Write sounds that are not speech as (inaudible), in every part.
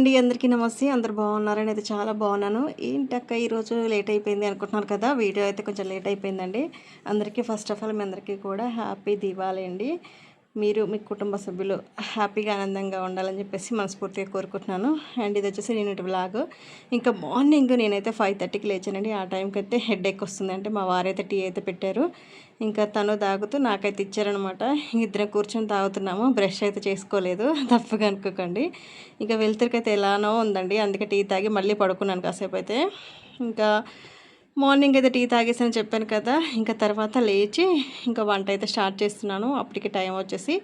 అండి అందరికీ నమస్తే. అందరు బాగున్నారని అయితే చాలా బాగున్నాను. ఏంటక్క ఈరోజు లేట్ అయిపోయింది అనుకుంటున్నారు కదా? వీడియో అయితే కొంచెం లేట్ అయిపోయిందండి. అందరికీ ఫస్ట్ ఆఫ్ ఆల్ మీ అందరికీ కూడా హ్యాపీ దివాళీ అండి. మీరు మీ కుటుంబ సభ్యులు హ్యాపీగా ఆనందంగా ఉండాలని చెప్పేసి మనస్ఫూర్తిగా కోరుకుంటున్నాను. అండ్ ఇది వచ్చేసి నేను ఇటు బ్లాగ్ ఇంకా మార్నింగ్ నేనైతే ఫైవ్ థర్టీకి లేచానండి. ఆ టైంకి అయితే హెడ్ ఎక్ వస్తుంది. అంటే మా వారైతే టీ అయితే పెట్టారు. ఇంకా తను తాగుతూ నాకైతే ఇచ్చారనమాట. ఇద్దరం కూర్చొని తాగుతున్నాము. బ్రష్ అయితే చేసుకోలేదు. తప్పుగా అనుకోకండి. ఇంకా వెళ్తురికైతే ఎలానో ఉందండి. అందుకే టీ తాగి మళ్ళీ పడుకున్నాను కాసేపు అయితే. ఇంకా మార్నింగ్ అయితే టీ తాగేసని చెప్పాను కదా. ఇంకా తర్వాత లేచి ఇంకా వంట అయితే స్టార్ట్ చేస్తున్నాను. అప్పటికి టైం వచ్చేసి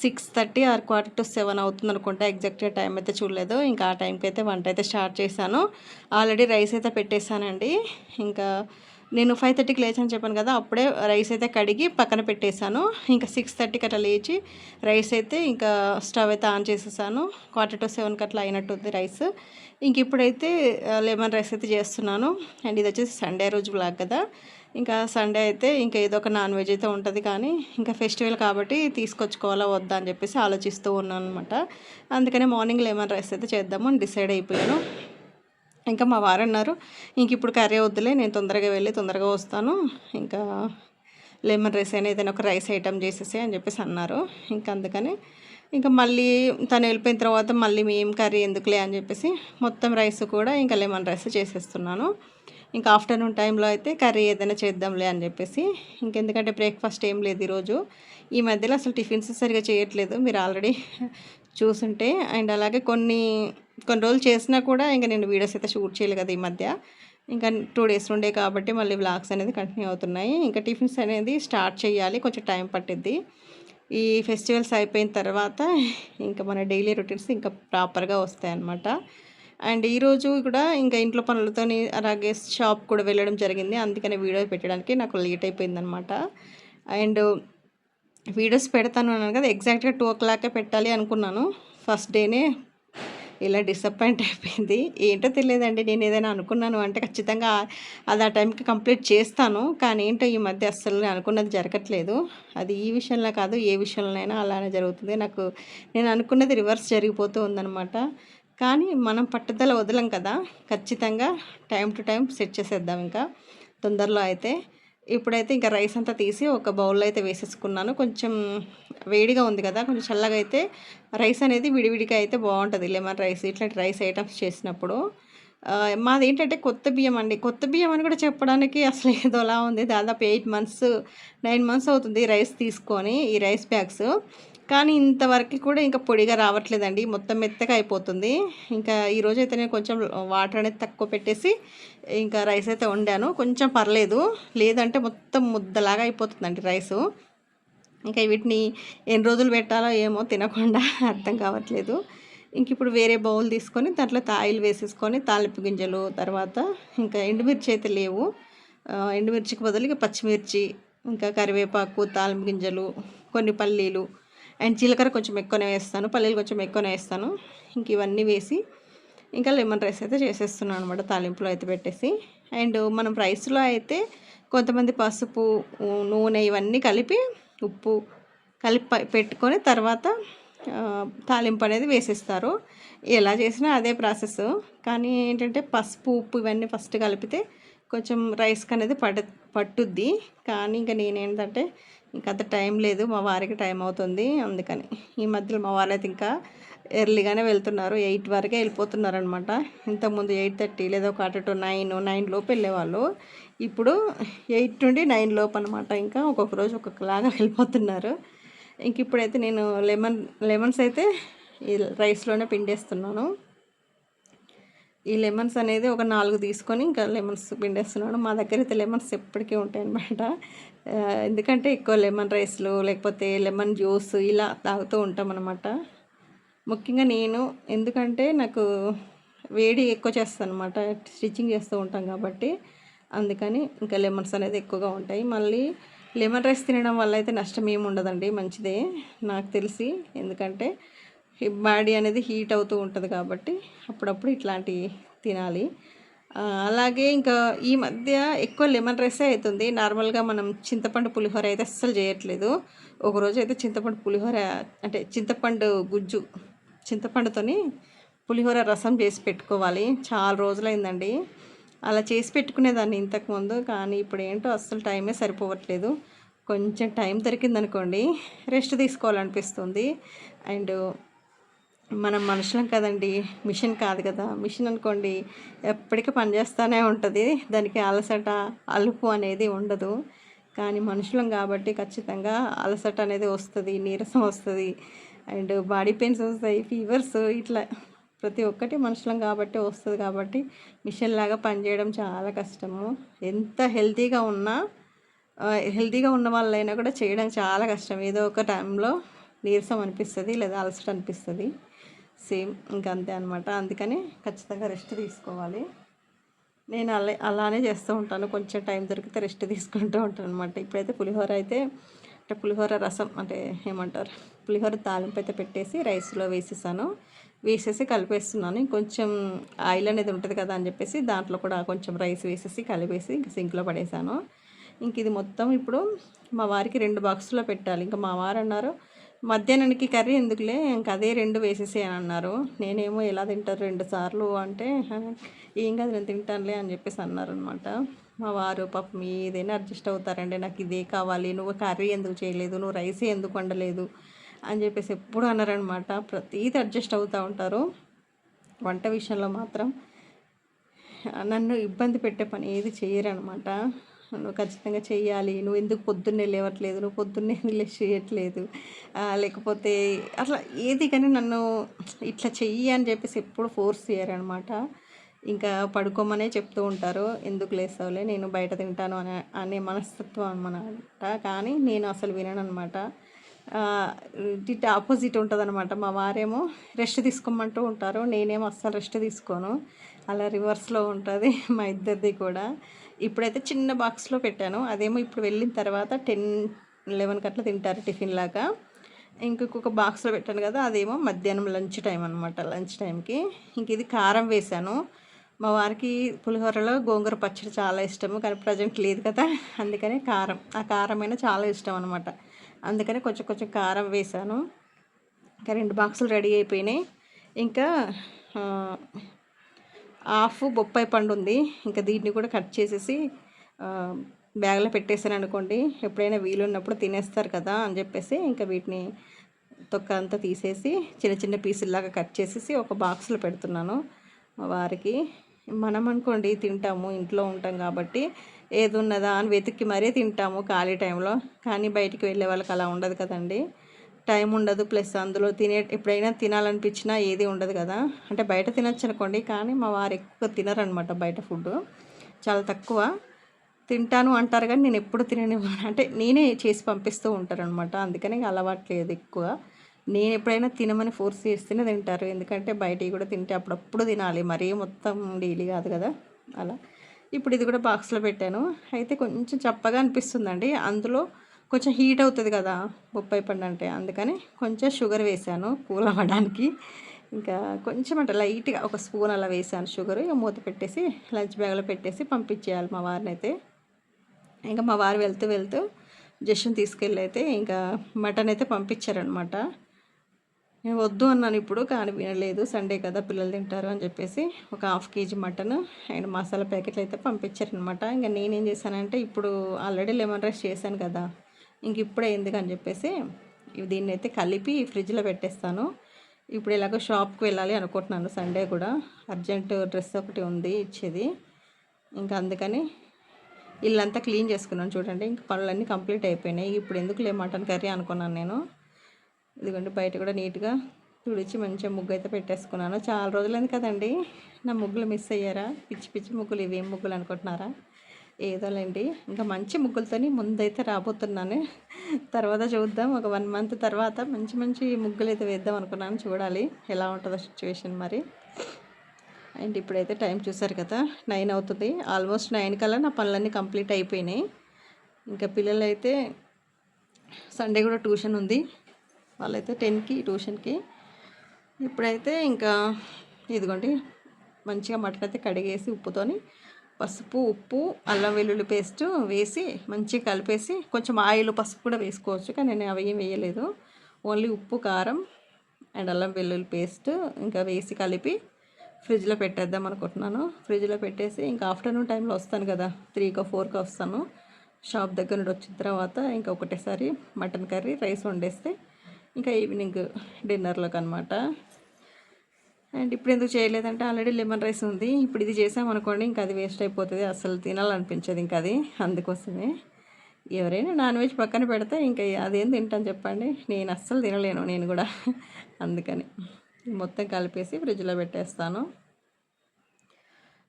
six thirty or quarter to seven అవుతుంది అనుకుంటా. ఎగ్జాక్ట్గా టైం అయితే చూడలేదు. ఇంకా ఆ టైంకి అయితే వంట అయితే స్టార్ట్ చేశాను. ఆల్రెడీ రైస్ అయితే పెట్టేశానండి. ఇంకా నేను ఫైవ్ థర్టీకి లేచాను చెప్పాను కదా అప్పుడే రైస్ అయితే కడిగి పక్కన పెట్టేశాను. ఇంకా సిక్స్ థర్టీకి అట్లా లేచి రైస్ అయితే ఇంకా స్టవ్ అయితే ఆన్ చేసేసాను. క్వార్టర్ టు సెవెన్కి అట్లా అయినట్టుంది రైస్ ఇంక ఇప్పుడైతే లెమన్ రైస్ అయితే చేస్తున్నాను. అండ్ ఇది వచ్చేసి సండే రోజు బ్లాగ్ కదా. ఇంకా సండే అయితే ఇంకా ఏదో ఒక నాన్ వెజ్ అయితే ఉంటుంది కానీ ఇంకా ఫెస్టివల్ కాబట్టి తీసుకొచ్చుకోవాలా వద్దా అని చెప్పేసి ఆలోచిస్తూ ఉన్నాను అనమాట అందుకనే మార్నింగ్ లెమన్ రైస్ అయితే చేద్దాము డిసైడ్ అయిపోయాను. ఇంకా మా వారు అన్నారు ఇంక ఇప్పుడు కర్రీ వద్దులే నేను తొందరగా వెళ్ళి తొందరగా వస్తాను. ఇంకా లెమన్ రైస్ అయినా ఏదైనా ఒక రైస్ ఐటమ్ చేసేసి అని చెప్పేసి అన్నారు. ఇంకా అందుకని ఇంకా మళ్ళీ తను వెళ్ళిపోయిన తర్వాత మళ్ళీ మేము కర్రీ ఎందుకులే అని చెప్పేసి మొత్తం రైస్ కూడా ఇంకా లెమన్ రైస్ చేసేస్తున్నాను. ఇంకా ఆఫ్టర్నూన్ టైంలో అయితే కర్రీ ఏదైనా చేద్దాంలే అని చెప్పేసి ఇంకెందుకంటే బ్రేక్ఫాస్ట్ ఏం లేదు ఈరోజు. ఈ మధ్యలో అసలు టిఫిన్స్ సరిగా చేయట్లేదు. మీరు ఆల్రెడీ చూసుంటే అండ్ అలాగే కొన్ని కొన్ని రోజులు చేసినా కూడా ఇంకా నేను వీడియోస్ అయితే షూట్ చేయలేదు కదా ఈ మధ్య. ఇంకా టూ డేస్ ఉండే కాబట్టి మళ్ళీ బ్లాగ్స్ అనేది కంటిన్యూ అవుతున్నాయి. ఇంకా టిఫిన్స్ అనేది స్టార్ట్ చేయాలి కొంచెం టైం పట్టిద్ది. ఈ ఫెస్టివల్స్ అయిపోయిన తర్వాత ఇంకా మన డైలీ రొటీన్స్ ఇంకా ప్రాపర్గా వస్తాయి అన్నమాట. అండ్ ఈరోజు కూడా ఇంకా ఇంట్లో పనులతో అలాగే షాప్ కూడా వెళ్ళడం జరిగింది. అందుకని వీడియో పెట్టడానికి నాకు లేట్ అయిపోయిందనమాట అండ్ వీడియోస్ పెడతాను అన్నాను కదా ఎగ్జాక్ట్గా టూ ఓ క్లాకే పెట్టాలి అనుకున్నాను. ఫస్ట్ డేనే ఇలా డిసప్పాయింట్ అయిపోయింది. ఏంటో తెలియదండి. నేను ఏదైనా అనుకున్నాను అంటే ఖచ్చితంగా అది ఆ టైంకి కంప్లీట్ చేస్తాను. కానీ ఏంటో ఈ మధ్య అస్సలు నేను అనుకున్నది జరగట్లేదు. అది ఈ విషయంలో కాదు ఏ విషయంలోనైనా అలానే జరుగుతుంది. నాకు నేను అనుకున్నది రివర్స్ జరిగిపోతూ ఉందనమాట కానీ మనం పట్టుదల వదలం కదా. ఖచ్చితంగా టైం టు టైం సెట్ చేసేద్దాం ఇంకా. తొందరలో అయితే ఇప్పుడైతే ఇంకా రైస్ అంతా తీసి ఒక బౌల్లో అయితే వేసేసుకున్నాను. కొంచెం వేడిగా ఉంది కదా కొంచెం చల్లగా అయితే రైస్ అనేది విడివిడిగా అయితే బాగుంటుంది. లెమన్ రైస్ ఇట్లాంటి రైస్ ఐటమ్స్ చేసినప్పుడు. మాది ఏంటంటే కొత్త బియ్యం అండి. కొత్త బియ్యం అని కూడా చెప్పడానికి అసలు ఏదోలా ఉంది. దాదాపు ఎయిట్ మంత్స్ నైన్ మంత్స్ అవుతుంది రైస్ తీసుకొని ఈ రైస్ బ్యాగ్స్. కానీ ఇంతవరకు కూడా ఇంకా పొడిగా రావట్లేదండి. మొత్తం మెత్తగా అయిపోతుంది. ఇంకా ఈరోజు అయితే నేను కొంచెం వాటర్ అనేది తక్కువ పెట్టేసి ఇంకా రైస్ అయితే వండాను. కొంచెం పర్లేదు. లేదంటే మొత్తం ముద్దలాగా అయిపోతుందండి రైసు. ఇంకా వీటిని ఎన్ని రోజులు పెట్టాలో ఏమో తినకుండా (laughs) అర్థం కావట్లేదు. ఇంక ఇప్పుడు వేరే బౌల్ తీసుకొని దాంట్లో ఆయిల్ వేసేసుకొని తాలింపు గింజలు తర్వాత ఇంకా ఎండుమిర్చి అయితే లేవు. ఎండుమిర్చికి బదులు పచ్చిమిర్చి ఇంకా కరివేపాకు తాలింపు గింజలు కొన్ని పల్లీలు అండ్ జీలకర్ర కొంచెం ఎక్కువనే వేస్తాను పల్లీలు కొంచెం ఎక్కువనే వేస్తాను. ఇంక ఇవన్నీ వేసి ఇంకా లెమన్ రైస్ అయితే చేసేస్తున్నాను అనమాట తాలింపులో అయితే పెట్టేసి. అండ్ మనం రైస్లో అయితే కొంతమంది పసుపు నూనె ఇవన్నీ కలిపి ఉప్పు కలిపి పెట్టుకొని తర్వాత తాలింపు అనేది వేసేస్తారు. ఎలా చేసినా అదే ప్రాసెస్. కానీ ఏంటంటే పసుపు ఉప్పు ఇవన్నీ ఫస్ట్ కలిపితే కొంచెం రైస్కి అనేది పడ పట్టుద్ది. కానీ ఇంకా నేనేంటంటే ఇంకంత అంత టైం లేదు మా వారికి టైం అవుతుంది. అందుకని ఈ మధ్యలో మా వారైతే ఇంకా ఎర్లీగానే వెళ్తున్నారు. ఎయిట్ వరకే వెళ్ళిపోతున్నారు అనమాట ఇంతకుముందు ఎయిట్ థర్టీ లేదా ఒక అటు నైన్ నైన్ లోపు వెళ్ళేవాళ్ళు. ఇప్పుడు ఎయిట్ నుండి నైన్ లోపు అనమాట ఇంకా ఒక్కొక్క రోజు ఒక్కొక్కలాగా వెళ్ళిపోతున్నారు. ఇంక ఇప్పుడైతే నేను లెమన్ లెమన్స్ అయితే ఈ రైస్లోనే పిండేస్తున్నాను. ఈ లెమన్స్ అనేది ఒక నాలుగు తీసుకొని ఇంకా లెమన్స్ పిండేస్తున్నాను. మా దగ్గర అయితే లెమన్స్ ఎప్పటికీ ఉంటాయి అనమాట ఎందుకంటే ఎక్కువ లెమన్ రైస్లు లేకపోతే లెమన్ జ్యూస్ ఇలా తాగుతూ ఉంటాం అనమాట ముఖ్యంగా నేను ఎందుకంటే నాకు వేడి ఎక్కువ చేస్తాను అనమాట స్టిచ్చింగ్ చేస్తూ ఉంటాం కాబట్టి అందుకని ఇంకా లెమన్స్ అనేది ఎక్కువగా ఉంటాయి. మళ్ళీ లెమన్ రైస్ తినడం వల్ల అయితే నష్టం ఏమి ఉండదండి మంచిదే నాకు తెలిసి. ఎందుకంటే బాడీ అనేది హీట్ అవుతూ ఉంటుంది కాబట్టి అప్పుడప్పుడు ఇట్లాంటివి తినాలి. అలాగే ఇంకా ఈ మధ్య ఎక్కువ లెమన్ రైసే అవుతుంది నార్మల్గా మనం చింతపండు పులిహోర అయితే అస్సలు చేయట్లేదు. ఒకరోజు అయితే చింతపండు పులిహోర అంటే చింతపండు గుజ్జు చింతపండుతోని పులిహోర రసం చేసి పెట్టుకోవాలి. చాలా రోజులైందండి. అలా చేసి పెట్టుకునేదాన్ని ఇంతకుముందు కానీ ఇప్పుడు ఏంటో అస్సలు టైమే సరిపోవట్లేదు. కొంచెం టైం దొరికిందనుకోండి రెస్ట్ తీసుకోవాలనిపిస్తుంది. అండ్ మనం మనుషులం కదండి. మిషన్ కాదు కదా. మిషన్ అనుకోండి ఎప్పటికీ పనిచేస్తూనే ఉంటుంది. దానికి అలసట అలుపు అనేది ఉండదు. కానీ మనుషులం కాబట్టి ఖచ్చితంగా అలసట అనేది వస్తుంది నీరసం వస్తుంది. అండ్ బాడీ పెయిన్స్ వస్తాయి ఫీవర్స్ ఇట్లా. ప్రతి ఒక్కటి మనుషులం కాబట్టి వస్తుంది కాబట్టి మిషన్ లాగా పనిచేయడం చాలా కష్టము. ఎంత హెల్తీగా ఉన్నా హెల్తీగా ఉన్న వాళ్ళైనా కూడా చేయడం చాలా కష్టం. ఏదో ఒక టైంలో నీరసం అనిపిస్తుంది లేదా అలసట అనిపిస్తుంది. సేమ్ ఇంకా అంతే అనమాట అందుకని ఖచ్చితంగా రెస్ట్ తీసుకోవాలి. నేను అలా అలానే చేస్తూ ఉంటాను. కొంచెం టైం దొరికితే రెస్ట్ తీసుకుంటూ ఉంటాను అనమాట ఇప్పుడైతే పులిహోర అయితే అంటే పులిహోర రసం అంటే ఏమంటారు? పులిహోర తాలింపు అయితే పెట్టేసి రైస్లో వేసేసాను. వేసేసి కలిపేస్తున్నాను. కొంచెం ఆయిల్ అనేది ఉంటుంది కదా అని చెప్పేసి దాంట్లో కూడా కొంచెం రైస్ వేసేసి కలిపేసి ఇంకా సింక్లో పడేసాను. ఇంక ఇది మొత్తం ఇప్పుడు మా వారికి రెండు బాక్సులో పెట్టాలి. ఇంకా మా వారు అన్నారు మధ్యాహ్నానికి కర్రీ ఎందుకులే? ఇంకా అదే రెండు వేసేసే అని అన్నారు. నేనేమో ఎలా తింటారు రెండు సార్లు అంటే ఏం కాదు నేను తింటానులే అని చెప్పేసి అన్నారు అనమాట మా వారు పాపం ఏదైనా అడ్జస్ట్ అవుతారండి నాకు ఇదే కావాలి నువ్వు కర్రీ ఎందుకు చేయలేదు నువ్వు రైస్ ఎందుకు వండలేదు అని చెప్పేసి ఎప్పుడు అన్నారనమాట ప్రతీది అడ్జస్ట్ అవుతూ ఉంటారు. వంట విషయంలో మాత్రం నన్ను ఇబ్బంది పెట్టే పని ఏది చేయరనమాట నువ్వు ఖచ్చితంగా చేయాలి నువ్వు ఎందుకు పొద్దున్నే లేవట్లేదు? నువ్వు పొద్దున్నే (laughs) లేచి చేయట్లేదు. లేకపోతే అట్లా ఏది కానీ నన్ను ఇట్లా చెయ్యి అని చెప్పేసి ఎప్పుడు ఫోర్స్ చేయరనమాట ఇంకా పడుకోమనే చెప్తూ ఉంటారు. ఎందుకు లేస్తావులే? నేను బయట తింటాను అనే అనే మనస్తత్వం అనమాట కానీ నేను అసలు వినను అనమాట ఇట్ ఆపోజిట్ ఉంటుంది అనమాట మా వారేమో రెస్ట్ తీసుకోమంటూ ఉంటారు. నేనేమో అస్సలు రెస్ట్ తీసుకోను. అలా రివర్స్లో ఉంటుంది (laughs) మా ఇద్దరిది కూడా. ఇప్పుడైతే చిన్న బాక్స్లో పెట్టాను. అదేమో ఇప్పుడు వెళ్ళిన తర్వాత టెన్ లెవెన్కి అట్లా తింటారు టిఫిన్ లాగా. ఇంకొక బాక్స్లో పెట్టాను కదా అదేమో మధ్యాహ్నం లంచ్ టైం అనమాట లంచ్ టైంకి ఇంక ఇది కారం వేశాను. మా వారికి పులిహోరలో గోంగూర పచ్చడి చాలా ఇష్టము కానీ ప్రజెంట్ లేదు కదా. అందుకనే కారం. ఆ కారమైన చాలా ఇష్టం అనమాట అందుకని కొంచెం కొంచెం కారం వేసాను. ఇంకా రెండు బాక్సులు రెడీ అయిపోయినాయి. ఇంకా హాఫ్ బొప్పాయి పండు ఉంది. ఇంకా దీన్ని కూడా కట్ చేసేసి బ్యాగ్లో పెట్టేసాను అనుకోండి. ఎప్పుడైనా వీలున్నప్పుడు తినేస్తారు కదా అని చెప్పేసి ఇంకా వీటిని తొక్క అంతా తీసేసి చిన్న చిన్న పీసుల్లాగా కట్ చేసేసి ఒక బాక్స్లో పెడుతున్నాను వారికి. మనం అనుకోండి తింటాము ఇంట్లో ఉంటాం కాబట్టి ఏది ఉన్నదా అని వెతికి మరీ తింటాము ఖాళీ టైంలో. కానీ బయటికి వెళ్ళే వాళ్ళకి అలా ఉండదు కదండి. టైం ఉండదు. ప్లస్ అందులో తినే ఎప్పుడైనా తినాలనిపించినా ఏది ఉండదు కదా. అంటే బయట తినచ్చు అనుకోండి కానీ మా వారు ఎక్కువ తినరనమాట బయట ఫుడ్ చాలా తక్కువ. తింటాను అంటారు కానీ నేను ఎప్పుడు తిననివ్వను. అంటే నేనే చేసి పంపిస్తూ ఉంటారనమాట. అందుకని అలవాట్లేదు ఎక్కువ. నేను ఎప్పుడైనా తినమని ఫోర్స్ చేస్తేనే తింటారు. ఎందుకంటే బయటికి కూడా తింటే అప్పుడప్పుడు తినాలి. మరీ మొత్తం డైలీ కాదు కదా. అలా. ఇప్పుడు ఇది కూడా బాక్స్లో పెట్టాను. అయితే కొంచెం చప్పగా అనిపిస్తుందండి. అందులో కొంచెం హీట్ అవుతుంది కదా బొప్పాయి పండు అంటే. అందుకని కొంచెం షుగర్ వేసాను కూల్ అవ్వడానికి. ఇంకా కొంచెం అంటే లైట్గా ఒక స్పూన్ అలా వేసాను షుగర్ ఇక మూత పెట్టేసి లంచ్ బ్యాగ్లో పెట్టేసి పంపించేయాలి మా వారిని అయితే. ఇంకా మా వారు వెళ్తూ వెళ్తూ జస్ట్ని తీసుకెళ్ళి అయితే ఇంకా మటన్ అయితే పంపించారనమాట నేను వద్దు అన్నాను ఇప్పుడు కానీ వినలేదు. సండే కదా పిల్లలు తింటారు అని చెప్పేసి ఒక half K G mutton and masala ప్యాకెట్లు అయితే పంపించారనమాట ఇంకా నేనేం చేశానంటే ఇప్పుడు ఆల్రెడీ లెమన్ రైస్ చేశాను కదా ఇంక ఇప్పుడే అని చెప్పేసి దీన్ని అయితే కలిపి ఫ్రిడ్జ్లో పెట్టేస్తాను. ఇప్పుడు ఎలాగో షాప్కి వెళ్ళాలి అనుకుంటున్నాను సండే కూడా. అర్జెంట్ డ్రెస్ ఒకటి ఉంది ఇచ్చేది. ఇంకా అందుకని ఇల్లంతా క్లీన్ చేసుకున్నాను చూడండి. ఇంక పనులన్నీ కంప్లీట్ అయిపోయినాయి. ఇప్పుడు ఎందుకు లే మటన్ కర్రీ అనుకున్నాను నేను. ఇదిగోండి బయట కూడా నీట్గా తుడిచి మంచిగా ముగ్గు అయితే పెట్టేసుకున్నాను. చాలా రోజులైంది కదండి నా ముగ్గులు మిస్ అయ్యారా? పిచ్చి పిచ్చి ముగ్గులు ఇవేం ముగ్గులు అనుకుంటున్నారా? ఏదోలేండి ఇంకా మంచి ముగ్గులతోని ముందైతే రాబోతున్నాను. తర్వాత చూద్దాం ఒక వన్ మంత్ తర్వాత మంచి మంచి ముగ్గులు అయితే వేద్దాం అనుకున్నాను చూడాలి ఎలా ఉంటుందో సిచ్యువేషన్ మరి. అండ్ ఇప్పుడైతే టైం చూసారు కదా నైన్ అవుతుంది. ఆల్మోస్ట్ నైన్ కల్లా నా పనులన్నీ కంప్లీట్ అయిపోయినాయి. ఇంకా పిల్లలు అయితే సండే కూడా ట్యూషన్ ఉంది. వాళ్ళైతే టెన్కి ట్యూషన్కి. ఇప్పుడైతే ఇంకా ఇదిగోండి మంచిగా మటన్ అయితే కడిగేసి ఉప్పుతోని పసుపు ఉప్పు అల్లం వెల్లుల్లి పేస్ట్ వేసి మంచిగా కలిపేసి కొంచెం ఆయిల్ పసుపు కూడా వేసుకోవచ్చు కానీ నేను అవి ఏం వేయలేదు. ఓన్లీ ఉప్పు కారం అండ్ అల్లం వెల్లుల్లి పేస్ట్ ఇంకా వేసి కలిపి ఫ్రిడ్జ్లో పెట్టేద్దాం అనుకుంటున్నాను. ఫ్రిడ్జ్లో పెట్టేసి ఇంకా ఆఫ్టర్నూన్ టైంలో వస్తాను కదా త్రీకో ఫోర్కో వస్తాను. షాప్ దగ్గర నుండి వచ్చిన తర్వాత ఇంకా ఒకటేసారి మటన్ కర్రీ రైస్ వండేస్తే ఇంకా ఈవినింగ్ డిన్నర్లోకి అనమాట అండ్ ఇప్పుడు ఎందుకు చేయలేదంటే ఆల్రెడీ లెమన్ రైస్ ఉంది. ఇప్పుడు ఇది చేసామనుకోండి ఇంకా అది వేస్ట్ అయిపోతుంది. అసలు తినాలనిపించదు ఇంకా అది. అందుకోసమే ఎవరైనా నాన్ వెజ్ పక్కన పెడితే ఇంకా అదేం తింటాను చెప్పండి. నేను అస్సలు తినలేను నేను కూడా. అందుకని మొత్తం కలిపేసి ఫ్రిడ్జ్లో పెట్టేస్తాను.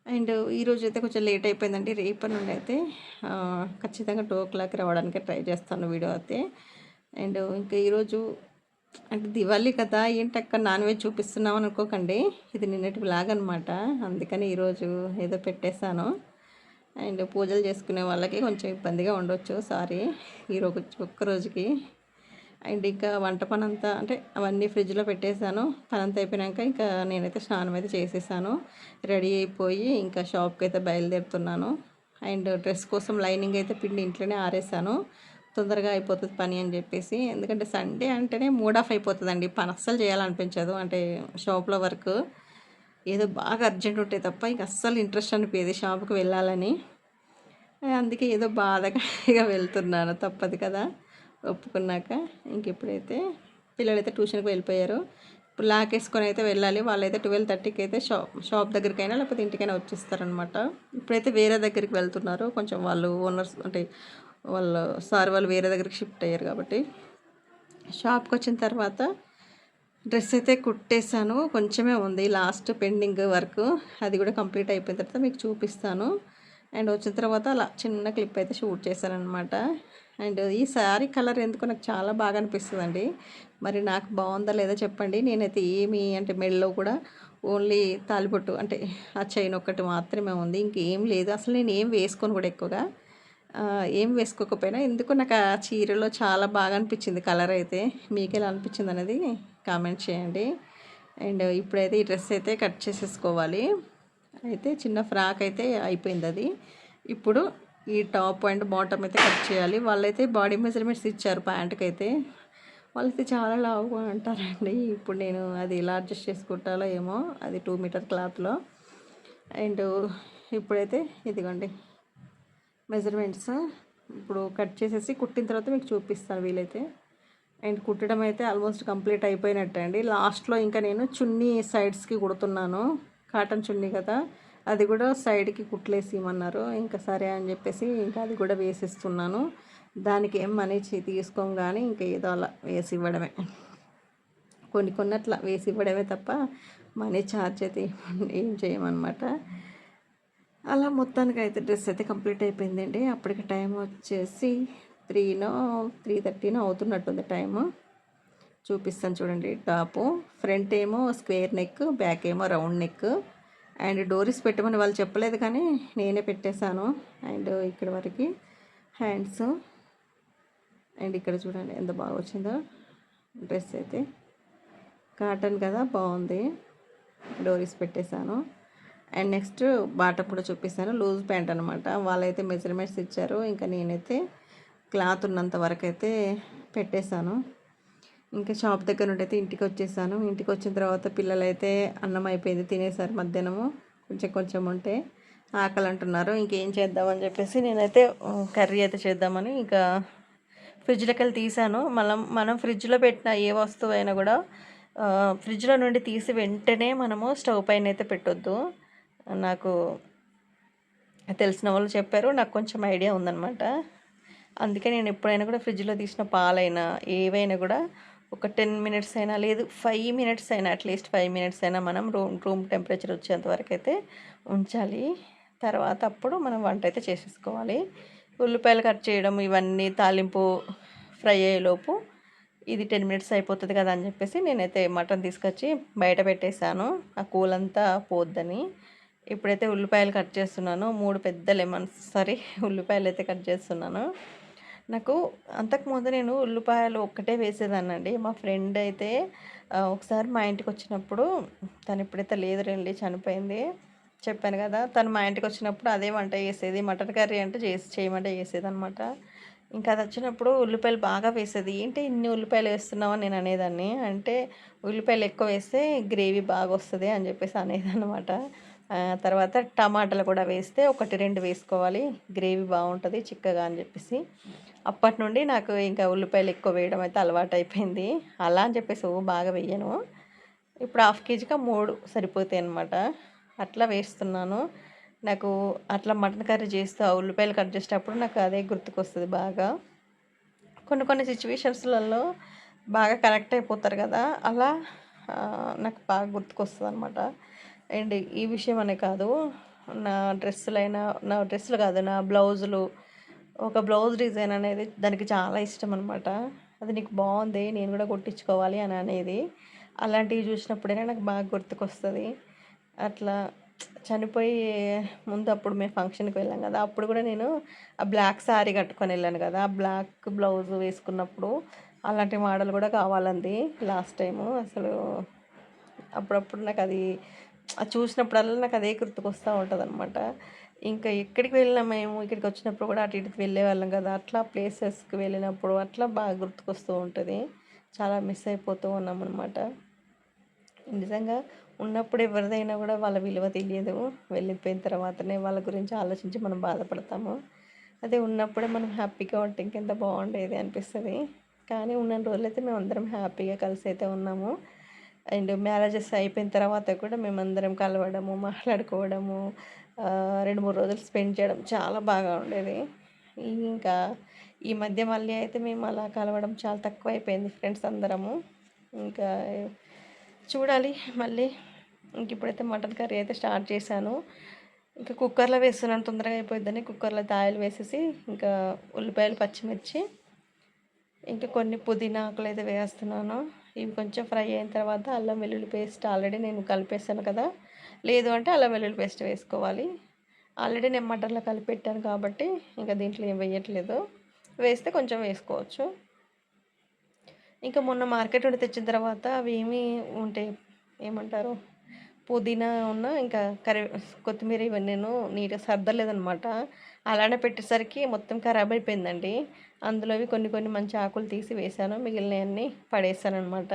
అండ్ ఈరోజు అయితే కొంచెం లేట్ అయిపోయిందండి. రేపటి నుండి అయితే ఖచ్చితంగా టూ ఓ క్లాక్ రావడానికి ట్రై చేస్తాను వీడియో అయితే. అండ్ ఇంకా ఈరోజు అంటే దివాళీ కదా ఏంటక్క నాన్ వెజ్ చూపిస్తున్నాం అనుకోకండి. ఇది నిన్నటి బ్లాగ్ అనమాట అందుకని ఈరోజు ఏదో పెట్టేశాను. అండ్ పూజలు చేసుకునే వాళ్ళకి కొంచెం ఇబ్బందిగా ఉండొచ్చు సారీ ఈరోజు ఒక్క రోజుకి. అండ్ ఇంకా వంట పని అంతా అంటే అవన్నీ ఫ్రిడ్జ్లో పెట్టేశాను. పని అంతా అయిపోయాక ఇంకా నేనైతే స్నానం అయితే చేసేసాను. రెడీ అయిపోయి ఇంకా షాప్కి అయితే బయలుదేరుతున్నాను. అండ్ డ్రెస్ కోసం లైనింగ్ అయితే పిండి ఇంట్లోనే ఆరేసాను. తొందరగా అయిపోతుంది పని అని చెప్పేసి. ఎందుకంటే సండే అంటేనే మూడ్ ఆఫ్ అయిపోతుందండి. పని అస్సలు చేయాలనిపించదు. అంటే షాప్లో వర్క్ ఏదో బాగా అర్జెంట్ ఉంటే తప్ప ఇంక అస్సలు ఇంట్రెస్ట్ అనిపించేది షాప్కి వెళ్ళాలని. అందుకే ఏదో బాధగా (laughs) ఇక వెళ్తున్నాను. తప్పదు కదా ఒప్పుకున్నాక. ఇంక ఇప్పుడైతే పిల్లలైతే ట్యూషన్కి వెళ్ళిపోయారు ఇప్పుడు లాక్ వేసుకొని అయితే వెళ్ళాలి. వాళ్ళైతే ట్వెల్వ్ థర్టీకి అయితే షాప్ షాప్ దగ్గరికైనా లేకపోతే ఇంటికైనా వచ్చేస్తారనమాట ఇప్పుడైతే వేరే దగ్గరికి వెళ్తున్నారు. కొంచెం వాళ్ళు ఓనర్స్ అంటే వాళ్ళు సార్ వాళ్ళు వేరే దగ్గరికి షిఫ్ట్ అయ్యారు కాబట్టి. షాప్కి వచ్చిన తర్వాత డ్రెస్ అయితే కుట్టేశాను. కొంచెమే ఉంది. Last pending work. అది కూడా కంప్లీట్ అయిపోయిన తర్వాత మీకు చూపిస్తాను. అండ్ వచ్చిన తర్వాత అలా చిన్న క్లిప్ అయితే షూట్ చేశాను అనమాట అండ్ ఈ శారీ కలర్ ఎందుకో నాకు చాలా బాగా అనిపిస్తుంది అండి మరి నాకు బాగుందా లేదా చెప్పండి. నేనైతే ఏమి అంటే మెడలో కూడా ఓన్లీ తాలిపొట్టు అంటే ఆ చైన్ ఒక్కటి మాత్రమే ఉంది. ఇంకేం లేదు. అసలు నేను ఏం వేసుకొని కూడా ఎక్కువగా. ఏం వేసుకోకపోయినా. ఎందుకు నాకు ఆ చీరలో చాలా బాగా అనిపించింది కలర్ అయితే. మీకు ఎలా అనిపించింది అనేది కామెంట్ చేయండి. అండ్ ఇప్పుడైతే ఈ డ్రెస్ అయితే కట్ చేసేసుకోవాలి. అయితే చిన్న ఫ్రాక్ అయితే అయిపోయింది అది. ఇప్పుడు ఈ టాప్ అండ్ బాటమ్ అయితే కట్ చేయాలి. వాళ్ళైతే బాడీ మెజర్మెంట్స్ ఇచ్చారు ప్యాంట్కి అయితే వాళ్ళైతే చాలా లావుగా అంటారండి ఇప్పుడు నేను అది ఎలా అడ్జస్ట్ చేసుకుంటాలో ఏమో. అది టూ మీటర్ క్లాత్లో. అండ్ ఇప్పుడైతే ఇదిగోండి. మెజర్మెంట్స్. ఇప్పుడు కట్ చేసేసి కుట్టిన తర్వాత మీకు చూపిస్తాను వీలైతే. అండ్ కుట్టడం అయితే ఆల్మోస్ట్ కంప్లీట్ అయిపోయినట్టే అండి. లాస్ట్లో ఇంకా నేను చున్నీ సైడ్స్కి కుడుతున్నాను. కాటన్ చున్నీ కదా. అది కూడా సైడ్కి కుట్లేసి ఇంకా సరే అని చెప్పేసి ఇంకా అది కూడా వేసిస్తున్నాను. దానికి ఏం మనీ తీసుకోం కానీ ఇంకా ఏదో అలా వేసి ఇవ్వడమే కొన్ని కొన్ని అట్లా వేసి ఇవ్వడమే తప్ప మనీ ఛార్జ్ అయితే ఏం- ఏం చేయమన్నమాట. అలా మొత్తానికి అయితే డ్రెస్ అయితే కంప్లీట్ అయిపోయిందండి. అప్పటికి టైం వచ్చేసి త్రీనో త్రీ థర్టీనో అవుతున్నట్టుంది టైము. చూపిస్తాను చూడండి. టాపు ఫ్రంట్ ఏమో స్క్వేర్ నెక్ బ్యాక్ ఏమో రౌండ్ నెక్. అండ్ డోరీస్ పెట్టమని వాళ్ళు చెప్పలేదు కానీ నేనే పెట్టేశాను. అండ్ ఇక్కడ వరకు హ్యాండ్స్. అండ్ ఇక్కడ చూడండి ఎంత బాగా వచ్చిందో డ్రెస్ అయితే. కాటన్ కదా బాగుంది. డోరీస్ పెట్టేశాను. అండ్ నెక్స్ట్ బాటమ్ కూడా చూపిస్తాను. లూజ్ ప్యాంట్ అనమాట వాళ్ళైతే మెజర్మెంట్స్ ఇచ్చారు. ఇంకా నేనైతే క్లాత్ ఉన్నంత వరకు అయితే పెట్టేశాను. ఇంకా షాప్ దగ్గర నుండి అయితే ఇంటికి వచ్చేసాను. ఇంటికి వచ్చిన తర్వాత పిల్లలైతే అన్నం అయిపోయింది. తినేసారు మధ్యాహ్నము. కొంచెం కొంచెం ఉంటే ఆకలి అంటున్నారు ఇంకేం చేద్దామని చెప్పేసి నేనైతే కర్రీ అయితే చేద్దామని ఇంకా ఫ్రిడ్జ్లోకి వెళ్ళి తీసాను మనం మనం ఫ్రిడ్జ్లో పెట్టిన ఏ వస్తువు అయినా కూడా ఫ్రిడ్జ్లో నుండి తీసి వెంటనే మనము స్టవ్ పైన అయితే పెట్టొద్దు. నాకు తెలిసిన వాళ్ళు చెప్పారు. నాకు కొంచెం ఐడియా ఉందన్నమాట. అందుకే నేను ఎప్పుడైనా కూడా ఫ్రిడ్జ్లో తీసిన పాలైనా ఏవైనా కూడా ఒక టెన్ మినిట్స్ అయినా లేదు ఫైవ్ మినిట్స్ అయినా అట్లీస్ట్ ఫైవ్ మినిట్స్ అయినా మనం రూమ్ రూమ్ టెంపరేచర్ వచ్చేంత వరకు అయితే ఉంచాలి. తర్వాత అప్పుడు మనం వంట అయితే చేసేసుకోవాలి. ఉల్లిపాయలు కట్ చేయడం ఇవన్నీ తాలింపు ఫ్రై అయ్యేలోపు ఇది టెన్ మినిట్స్ అయిపోతుంది కదా అని చెప్పేసి నేనైతే మటన్ తీసుకొచ్చి బయట పెట్టేశాను. ఆ కూలంతా పోద్దని. ఇప్పుడైతే ఉల్లిపాయలు కట్ చేస్తున్నాను. మూడు పెద్ద లెమన్స్ సారీ ఉల్లిపాయలు అయితే కట్ చేస్తున్నాను. నాకు అంతకుముందు నేను ఉల్లిపాయలు ఒక్కటే వేసేదానండి మా ఫ్రెండ్ అయితే ఒకసారి మా ఇంటికి వచ్చినప్పుడు తను ఇప్పుడైతే లేదు రండి చనిపోయింది. చెప్పాను కదా తను మా ఇంటికి వచ్చినప్పుడు అదే వంట చేసేది. మటన్ కర్రీ అంటే చేసి చేయమంటే చేసేది అనమాట ఇంకా అది వచ్చినప్పుడు ఉల్లిపాయలు బాగా వేసేది. ఏంటి ఇన్ని ఉల్లిపాయలు వేస్తున్నావు? అని నేను అనేదాన్ని. అంటే ఉల్లిపాయలు ఎక్కువ వేస్తే గ్రేవీ బాగా వస్తుంది అని చెప్పేసి అనేది అనమాట తర్వాత టమాటాలు కూడా వేస్తే ఒకటి రెండు వేసుకోవాలి. గ్రేవీ బాగుంటుంది చిక్కగా అని చెప్పేసి. అప్పటి నుండి నాకు ఇంకా ఉల్లిపాయలు ఎక్కువ వేయడం అయితే అలవాటు అయిపోయింది అలా అని చెప్పేసి బాగా వేయను. ఇప్పుడు హాఫ్ కేజీగా మూడు సరిపోతాయి అనమాట అట్లా వేస్తున్నాను. నాకు అట్లా మటన్ కర్రీ చేస్తూ ఉల్లిపాయలు కట్ చేసేటప్పుడు నాకు అదే గుర్తుకొస్తుంది బాగా. కొన్ని కొన్ని సిచ్యువేషన్స్లలో బాగా కనెక్ట్ అయిపోతారు కదా. అలా నాకు బాగా గుర్తుకొస్తుంది అనమాట అండ్ ఈ విషయం అనే కాదు. నా డ్రెస్సులైనా నా డ్రెస్సులు కాదు నా బ్లౌజులు. ఒక బ్లౌజ్ డిజైన్ అనేది దానికి చాలా ఇష్టం అనమాట అది నీకు బాగుంది నేను కూడా కొట్టించుకోవాలి అని అనేది. అలాంటివి చూసినప్పుడైనా నాకు బాగా గుర్తుకొస్తుంది. అట్లా చనిపోయి ముందు అప్పుడు మేము ఫంక్షన్కి వెళ్ళాం కదా అప్పుడు కూడా నేను ఆ బ్లాక్ శారీ కట్టుకొని వెళ్ళాను కదా ఆ బ్లాక్ బ్లౌజ్ వేసుకున్నప్పుడు అలాంటి మోడల్ కూడా కావాలంది లాస్ట్ టైము. అసలు అప్పుడప్పుడు నాకు అది అది చూసినప్పుడల్లా నాకు అదే గుర్తుకొస్తూ ఉంటుంది అనమాట ఇంకా ఎక్కడికి వెళ్ళినా మేము ఇక్కడికి వచ్చినప్పుడు కూడా అటు ఇటు వెళ్ళే వాళ్ళం కదా. అట్లా ప్లేసెస్కి వెళ్ళినప్పుడు అట్లా బాగా గుర్తుకొస్తూ ఉంటుంది. చాలా మిస్ అయిపోతూ ఉన్నాం అనమాట నిజంగా ఉన్నప్పుడు ఎవరిదైనా కూడా వాళ్ళ విలువ తెలియదు. వెళ్ళిపోయిన తర్వాతనే వాళ్ళ గురించి ఆలోచించి మనం బాధపడతాము. అదే ఉన్నప్పుడే మనం హ్యాపీగా ఉంటే ఇంకెంత బాగుండేది అనిపిస్తుంది. కానీ ఉన్న రోజులైతే మేము అందరం హ్యాపీగా కలిసి అయితే ఉన్నాము. అండ్ మ్యారేజెస్ అయిపోయిన తర్వాత కూడా మేమందరం కలవడము మాట్లాడుకోవడము రెండు మూడు రోజులు స్పెండ్ చేయడం చాలా బాగా ఉండేది. ఇంకా ఈ మధ్య మళ్ళీ అయితే మేము అలా కలవడం చాలా తక్కువ అయిపోయింది ఫ్రెండ్స్ అందరము. ఇంకా చూడాలి మళ్ళీ. ఇంక ఇప్పుడైతే మటన్ కర్రీ అయితే స్టార్ట్ చేశాను. ఇంకా కుక్కర్లో వేస్తున్నాను తొందరగా అయిపోద్దని కుక్కర్లో తాయలు వేసేసి ఇంకా ఉల్లిపాయలు పచ్చిమిర్చి ఇంకా కొన్ని పుదీనా ఆకులు అయితే వేస్తున్నాను. ఇవి కొంచెం ఫ్రై అయిన తర్వాత అల్లం వెల్లుల్లి పేస్ట్ ఆల్రెడీ నేను కలిపేస్తాను కదా. లేదు అంటే అల్లం వెల్లుల్లి పేస్ట్ వేసుకోవాలి. ఆల్రెడీ నేను మటన్లో కలిపెట్టాను కాబట్టి ఇంకా దీంట్లో ఏం వేయట్లేదు. వేస్తే కొంచెం వేసుకోవచ్చు. ఇంకా మొన్న మార్కెట్ నుండి తెచ్చిన తర్వాత అవి ఏమి ఉంటే ఏమంటారు? పుదీనా ఉన్న ఇంకా కరి కొత్తిమీర ఇవన్నీ నేను నీట్గా సర్దలేదనమాట అలానే పెట్టేసరికి మొత్తం ఖరాబ్ అయిపోయిందండి. అందులోవి కొన్ని కొన్ని మంచి ఆకులు తీసి వేసాను మిగిలినవన్నీ పడేసాను అనమాట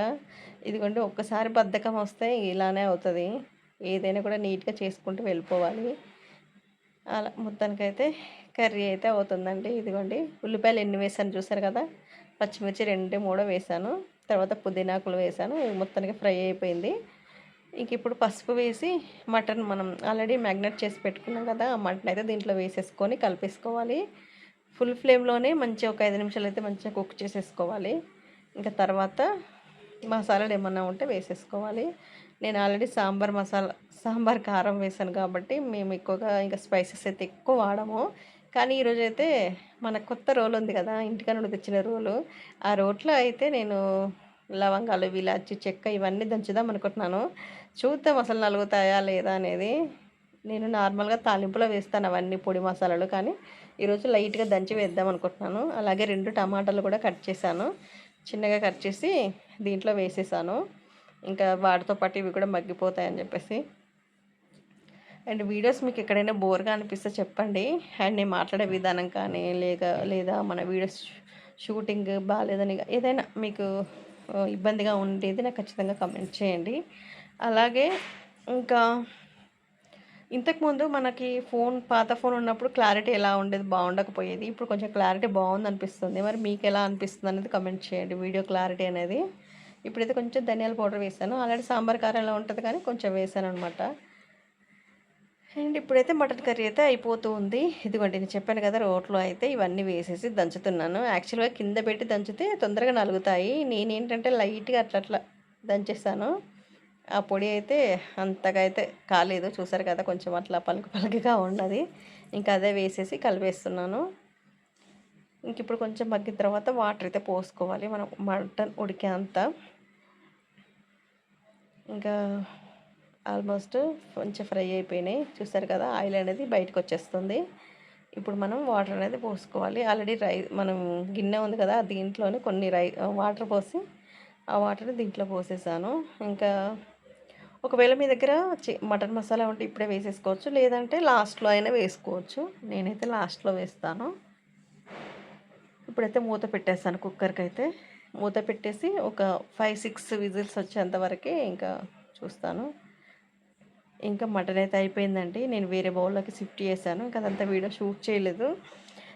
ఇదిగోండి ఒక్కసారి బద్ధకం వస్తే ఇలానే అవుతుంది. ఏదైనా కూడా నీట్గా చేసుకుంటూ వెళ్ళిపోవాలి. అలా మొత్తానికైతే కర్రీ అయితే అవుతుందండి. ఇదిగోండి ఉల్లిపాయలు ఎన్ని వేసాను చూసారు కదా? పచ్చిమిర్చి రెండు మూడో వేసాను తర్వాత పుదీనాకులు వేసాను మొత్తానికి ఫ్రై అయిపోయింది. ఇక ఇప్పుడు పసుపు వేసి మటన్ మనం ఆల్రెడీ మ్యాగ్నెట్ చేసి పెట్టుకున్నాం కదా ఆ మటన్ అయితే దీంట్లో వేసేసుకొని కలిపేసుకోవాలి. ఫుల్ ఫ్లేమ్లోనే మంచిగా ఒక ఐదు నిమిషాలు అయితే మంచిగా కుక్ చేసేసుకోవాలి. ఇంకా తర్వాత మసాలాలు ఏమన్నా ఉంటే వేసేసుకోవాలి. నేను ఆల్రెడీ సాంబార్ మసాలా సాంబార్ కారం వేసాను కాబట్టి మేము ఎక్కువగా ఇంకా స్పైసెస్ అయితే ఎక్కువ వాడము. కానీ ఈరోజు అయితే మన కొత్త రోల్ ఉంది కదా ఇంటికన్నా తెచ్చిన రోలు. ఆ రోట్లో అయితే నేను లవంగాలు విలాచి చెక్క ఇవన్నీ దంచుదాం అనుకుంటున్నాను. చూద్దాం అసలు నలుగుతాయా లేదా అనేది. నేను నార్మల్గా తాలింపులో వేస్తాను అవన్నీ పొడి మసాలాలు. కానీ ఈరోజు లైట్గా దంచి వేద్దాం అనుకుంటున్నాను. అలాగే రెండు టమాటాలు కూడా కట్ చేశాను. చిన్నగా కట్ చేసి దీంట్లో వేసేసాను. ఇంకా వాటితో పాటు ఇవి కూడా మగ్గిపోతాయని చెప్పేసి. అండ్ వీడియోస్ మీకు ఎక్కడైనా బోర్గా అనిపిస్తే చెప్పండి. అండ్ నేను మాట్లాడే విధానం కానీ లేక లేదా మన వీడియోస్ షూటింగ్ బాగాలేదని ఏదైనా మీకు ఇబ్బందిగా ఉండేది నాకు ఖచ్చితంగా కమెంట్ చేయండి. అలాగే ఇంకా ఇంతకుముందు మనకి ఫోన్ పాత ఫోన్ ఉన్నప్పుడు క్లారిటీ ఎలా ఉండేది బాగుండకపోయేది ఇప్పుడు కొంచెం క్లారిటీ బాగుంది అనిపిస్తుంది మరి మీకు ఎలా అనిపిస్తుంది అనేది కమెంట్ చేయండి. వీడియో క్లారిటీ అనేది ఇప్పుడైతే కొంచెం ధనియాల పౌడర్ వేసాను. ఆల్రెడీ సాంబార్ కారం ఎలా ఉంటుంది కానీ కొంచెం వేసాను అనమాట అండ్ ఇప్పుడైతే మటన్ కర్రీ అయితే అయిపోతూ ఉంది. ఇదిగోండి నేను చెప్పాను కదా రోట్లో అయితే ఇవన్నీ వేసేసి దంచుతున్నాను. యాక్చువల్గా కింద పెట్టి దంచితే తొందరగా నలుగుతాయి. నేనేంటంటే లైట్గా అట్లా అట్లా దంచేస్తాను. ఆ పొడి అయితే అంతగా అయితే కాలేదు. చూసారు కదా కొంచెం అట్లా పలుకు పలుకుగా ఉన్నది. ఇంకా అదే వేసేసి కలిపేస్తున్నాను. ఇంక ఇప్పుడు కొంచెం మగ్గిన తర్వాత వాటర్ అయితే పోసుకోవాలి. మనం మటన్ ఉడికేంత ఇంకా ఆల్మోస్ట్ కొంచెం ఫ్రై అయిపోయినాయి. చూసారు కదా ఆయిల్ అనేది బయటకు వచ్చేస్తుంది. ఇప్పుడు మనం వాటర్ అనేది పోసుకోవాలి. ఆల్రెడీ రై మనం గిన్నె ఉంది కదా దీంట్లోనే కొన్ని రై వాటర్ పోసి ఆ వాటర్ని దీంట్లో పోసేసాను. ఇంకా ఒకవేళ మీ దగ్గర మటన్ మసాలా ఉంటే ఇప్పుడే వేసేసుకోవచ్చు లేదంటే లాస్ట్లో అయినా వేసుకోవచ్చు. నేనైతే లాస్ట్లో వేస్తాను. ఇప్పుడైతే మూత పెట్టేస్తాను కుక్కర్కి అయితే మూత పెట్టేసి ఒక ఫైవ్ సిక్స్ విజిల్స్ వచ్చేంతవరకే ఇంకా చూస్తాను. ఇంకా మటన్ అయితే అయిపోయిందండి. నేను వేరే బౌల్లోకి షిఫ్ట్ చేశాను. ఇంకా అదంతా వీడియో షూట్ చేయలేదు.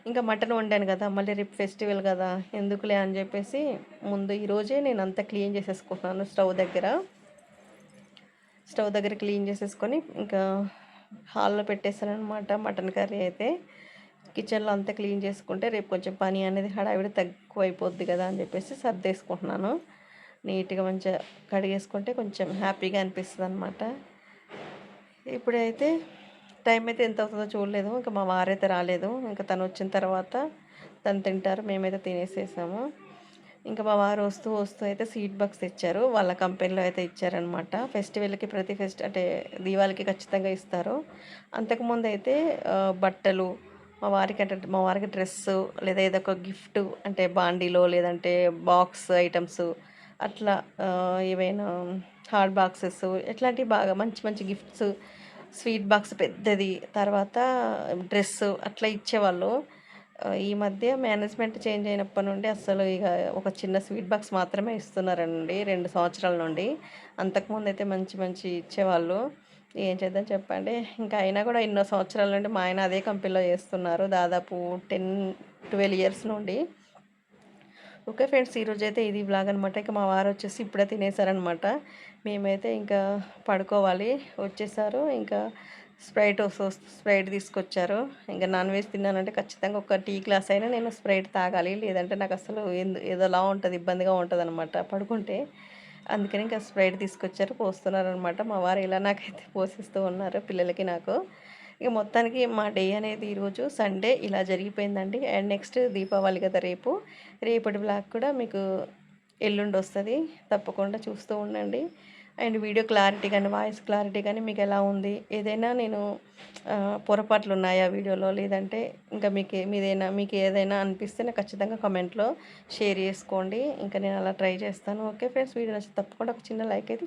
ఇంకా మటన్ వండాను కదా మళ్ళీ రేపు ఫెస్టివల్ కదా ఎందుకులే అని చెప్పేసి ముందు ఈరోజే నేను అంతా క్లీన్ చేసేసుకుంటున్నాను స్టవ్ దగ్గర. స్టవ్ దగ్గర క్లీన్ చేసేసుకొని ఇంకా హాల్లో పెట్టేసాను అనమాట మటన్ కర్రీ అయితే. కిచెన్లో అంతా క్లీన్ చేసుకుంటే రేపు కొంచెం పని అనేది హడావిడి తక్కువ అయిపోద్ది కదా అని చెప్పేసి సర్దేసుకుంటున్నాను. నీట్గా మంచిగా కడిగేసుకుంటే కొంచెం హ్యాపీగా అనిపిస్తుంది అనమాట ఇప్పుడైతే టైం అయితే ఎంత అవుతుందో చూడలేదు. ఇంకా మా వారైతే రాలేదు. ఇంకా తను వచ్చిన తర్వాత తను తింటారు. మేమైతే తినేసేసాము. ఇంకా మా వారు వస్తూ వస్తూ అయితే సీట్ బాక్స్ ఇచ్చారు వాళ్ళ కంపెనీలో అయితే ఇచ్చారనమాట ఫెస్టివల్కి ప్రతి ఫెస్ట్ అంటే దీవాళికి ఖచ్చితంగా ఇస్తారు. అంతకుముందు అయితే బట్టలు మా వారికి అంటే మా వారికి డ్రెస్సు లేదా ఏదో ఒక గిఫ్ట్ అంటే బాండీలో లేదంటే బాక్స్ ఐటమ్స్ అట్లా ఏవైనా హార్డ్ బాక్సెస్ ఇట్లాంటివి బాగా మంచి మంచి గిఫ్ట్స్ స్వీట్ బాక్స్ పెద్దది తర్వాత డ్రెస్ అట్లా ఇచ్చేవాళ్ళు. ఈ మధ్య మేనేజ్మెంట్ చేంజ్ అయినప్పటి నుండి అసలు ఇక ఒక చిన్న స్వీట్ బాక్స్ మాత్రమే ఇస్తున్నారండి రెండు సంవత్సరాల నుండి. అంతకుముందు అయితే మంచి మంచి ఇచ్చేవాళ్ళు. ఏం చేద్దాం చెప్పండి? ఇంకా అయినా కూడా ఎన్నో సంవత్సరాల నుండి మా ఆయన అదే కంపెనీలో చేస్తున్నారు. దాదాపు టెన్ ట్వెల్వ్ ఇయర్స్ నుండి. ఓకే ఫ్రెండ్స్ ఈరోజు అయితే ఇది బ్లాగ్ అనమాట ఇక మా వారు వచ్చేసి ఇప్పుడే తినేసారనమాట మేమైతే ఇంకా పడుకోవాలి. వచ్చేసారు. ఇంకా స్ప్రైట్ స్ప్రైట్ తీసుకొచ్చారు. ఇంకా నాన్ వెజ్ తిన్నానంటే ఖచ్చితంగా ఒక టీ గ్లాస్ అయినా నేను స్ప్రైట్ తాగాలి. లేదంటే నాకు అసలు ఏదోలా ఉంటుంది ఇబ్బందిగా ఉంటుంది అనమాట పడుకుంటే. అందుకని ఇంకా స్ప్రైట్ తీసుకొచ్చారు పోస్తున్నారు అనమాట మా వారు ఇలా నాకైతే పోసిస్తూ ఉన్నారు పిల్లలకి నాకు. ఇక మొత్తానికి మా డే అనేది ఈరోజు సండే ఇలా జరిగిపోయిందండి. అండ్ నెక్స్ట్ దీపావళి కదా రేపు. రేపటి బ్లాగ్ కూడా మీకు ఎల్లుండి వస్తుంది. తప్పకుండా చూస్తూ ఉండండి. అండ్ వీడియో క్లారిటీ కానీ వాయిస్ క్లారిటీ కానీ మీకు ఎలా ఉంది? ఏదైనా నేను పొరపాట్లు ఉన్నాయా వీడియోలో? లేదంటే ఇంకా మీకు మీదైనా మీకు ఏదైనా అనిపిస్తే నాకు ఖచ్చితంగా కమెంట్లో షేర్ చేసుకోండి. ఇంకా నేను అలా ట్రై చేస్తాను. ఓకే ఫ్రెండ్స్ వీడియో నచ్చి తప్పకుండా ఒక చిన్న లైక్ అయితే